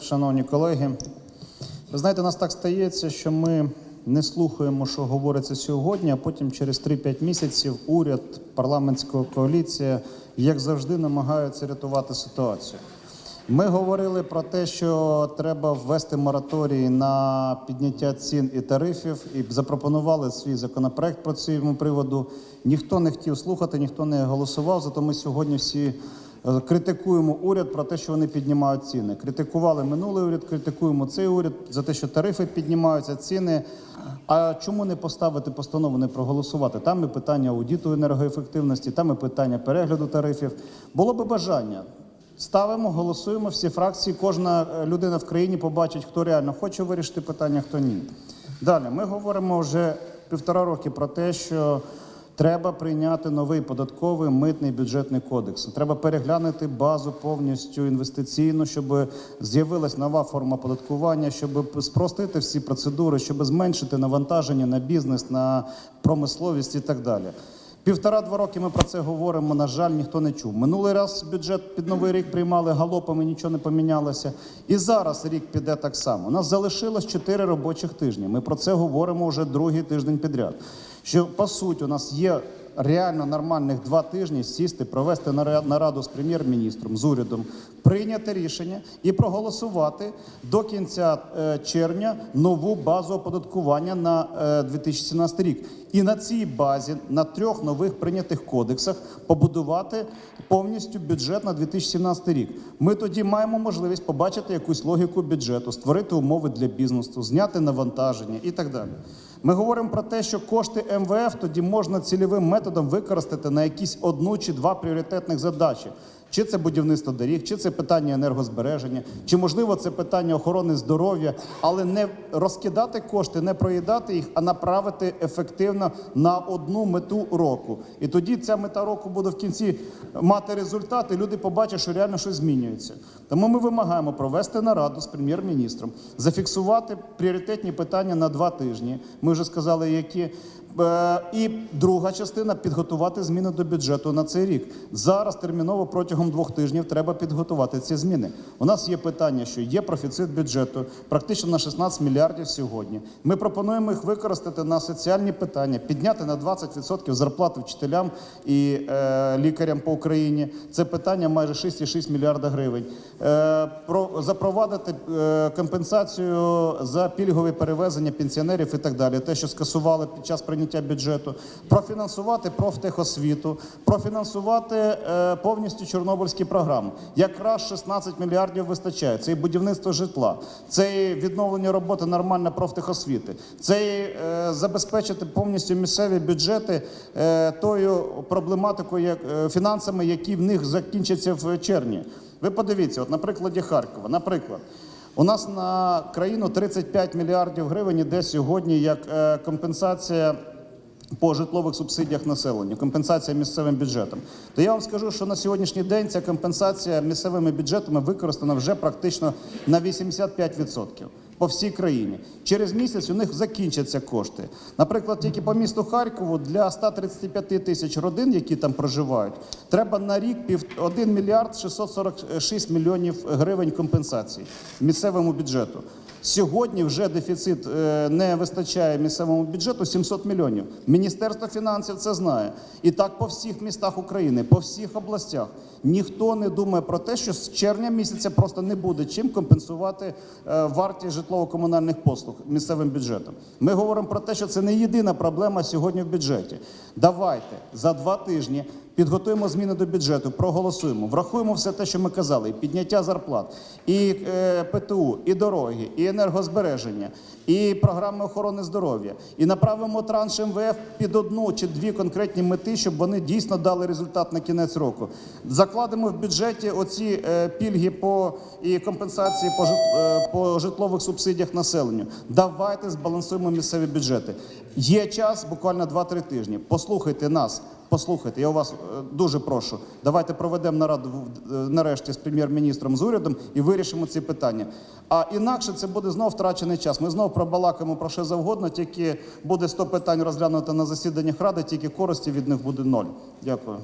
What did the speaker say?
Шановні колеги, ви знаєте, у нас так стається, що ми не слухаємо, що говориться сьогодні, а потім через 3-5 місяців уряд, парламентська коаліція, як завжди, намагаються рятувати ситуацію. Ми говорили про те, що треба ввести мораторій на підняття цін і тарифів, і запропонували свій законопроект по цьому приводу. Ніхто не хотів слухати, ніхто не голосував. Зато ми сьогодні всі критикуємо уряд про те, що вони піднімають ціни. Критикували минулий уряд, критикуємо цей уряд за те, що тарифи піднімаються, ціни. А чому не поставити постанову, не проголосувати? Там і питання аудиту енергоефективності, там і питання перегляду тарифів. Було би бажання. Ставимо, голосуємо всі фракції. Кожна е, людина в країні побачить, хто реально хоче вирішити питання, хто ні. Далі ми говоримо вже півтора роки про те, що треба прийняти новий податковий митний бюджетний кодекс. Треба переглянути базу повністю інвестиційну, щоб з'явилась нова форма податкування, щоб спростити всі процедури, щоб зменшити навантаження на бізнес, на промисловість і так далі. Півтора-два роки ми про це говоримо. На жаль, ніхто не чув. Минулий раз бюджет під новий рік приймали галопами, нічого не помінялося. І зараз рік піде так само. У нас залишилось чотири робочих тижні. Ми про це говоримо вже другий тиждень підряд. Що по суті у нас є реально нормальних два тижні сісти, провести нара- нараду з прем'єр-міністром, з урядом, прийняти рішення і проголосувати до кінця е, червня нову базу оподаткування на е, 2017 рік. І на цій базі, на трьох нових прийнятих кодексах, побудувати повністю бюджет на 2017 рік. Ми тоді маємо можливість побачити якусь логіку бюджету, створити умови для бізнесу, зняти навантаження і так далі. Ми говоримо про те, що кошти МВФ тоді можна цільовим методом використати на якісь одну чи два пріоритетних задачі. Чи це будівництво доріг, чи це питання енергозбереження, чи можливо це питання охорони здоров'я, але не розкидати кошти, не проїдати їх, а направити ефективно на одну мету року. І тоді ця мета року буде в кінці мати результат, і люди побачать, що реально щось змінюється. Тому ми вимагаємо провести нараду з прем'єр-міністром, зафіксувати пріоритетні питання на два тижні. Ми вже сказали, які. Е, І друга частина підготувати зміни до бюджету на цей рік. Зараз терміново протягом двох тижнів треба підготувати ці зміни. У нас є питання, що є профіцит бюджету практично на 16 мільярдів сьогодні. Ми пропонуємо їх використати на соціальні питання, підняти на 20% зарплати вчителям і е, лікарям по Україні. Це питання майже 6,6 мільярда гривень. Е, про запровадити е, компенсацію за пільгові перевезення пенсіонерів і так далі. Те, що скасували під час прийняття бюджету, профінансувати профтехосвіту, профінансувати е, повністю чорнобильські програми. Якраз 16 мільярдів вистачає. Це і будівництво житла, це і відновлення роботи нормальної профтехосвіти, це і е, забезпечити повністю місцеві бюджети е, тою проблематикою, як фінансами, які в них закінчаться в червні. Ви подивіться, от на прикладі Харкова, наприклад. У нас на країну 35 мільярдів гривень іде сьогодні як компенсація по житлових субсидіях населенню, компенсація місцевим бюджетом. То я вам скажу, що на сьогоднішній день ця компенсація місцевими бюджетами використана вже практично на 85% по всій країні. Через місяць у них закінчаться кошти. Наприклад, тільки по місту Харкову для 135 тисяч родин, які там проживають, треба на рік пів 1 мільярд 646 мільйонів гривень компенсацій місцевому бюджету. Сьогодні вже дефіцит е, не вистачає місцевому бюджету 700 мільйонів. Міністерство фінансів це знає. І так по всіх містах України, по всіх областях. Ніхто не думає про те, що з червня місяця просто не буде чим компенсувати е, вартість житлово-комунальних послуг місцевим бюджетом. Ми говоримо про те, що це не єдина проблема сьогодні в бюджеті. Давайте за два тижні підготуємо зміни до бюджету, проголосуємо, врахуємо все те, що ми казали: і підняття зарплат, і е, ПТУ, і дороги, і енергозбереження, і програми охорони здоров'я, і направимо транш МВФ під одну чи дві конкретні мети, щоб вони дійсно дали результат на кінець року. Закладемо в бюджеті оці е, пільги по і компенсації е, по житлових субсидіях населенню. Давайте збалансуємо місцеві бюджети. Є час, буквально 2-3 тижні. Послухайте нас. Послухайте, я вас е, дуже прошу. Давайте проведемо нараду е, нарешті з прем'єр-міністром з урядом і вирішимо ці питання. А інакше це буде знов втрачений час. Ми знов пробалакаємо про що завгодно, тільки буде 100 питань розглянуто на засіданнях ради, тільки користі від них буде ноль. Дякую.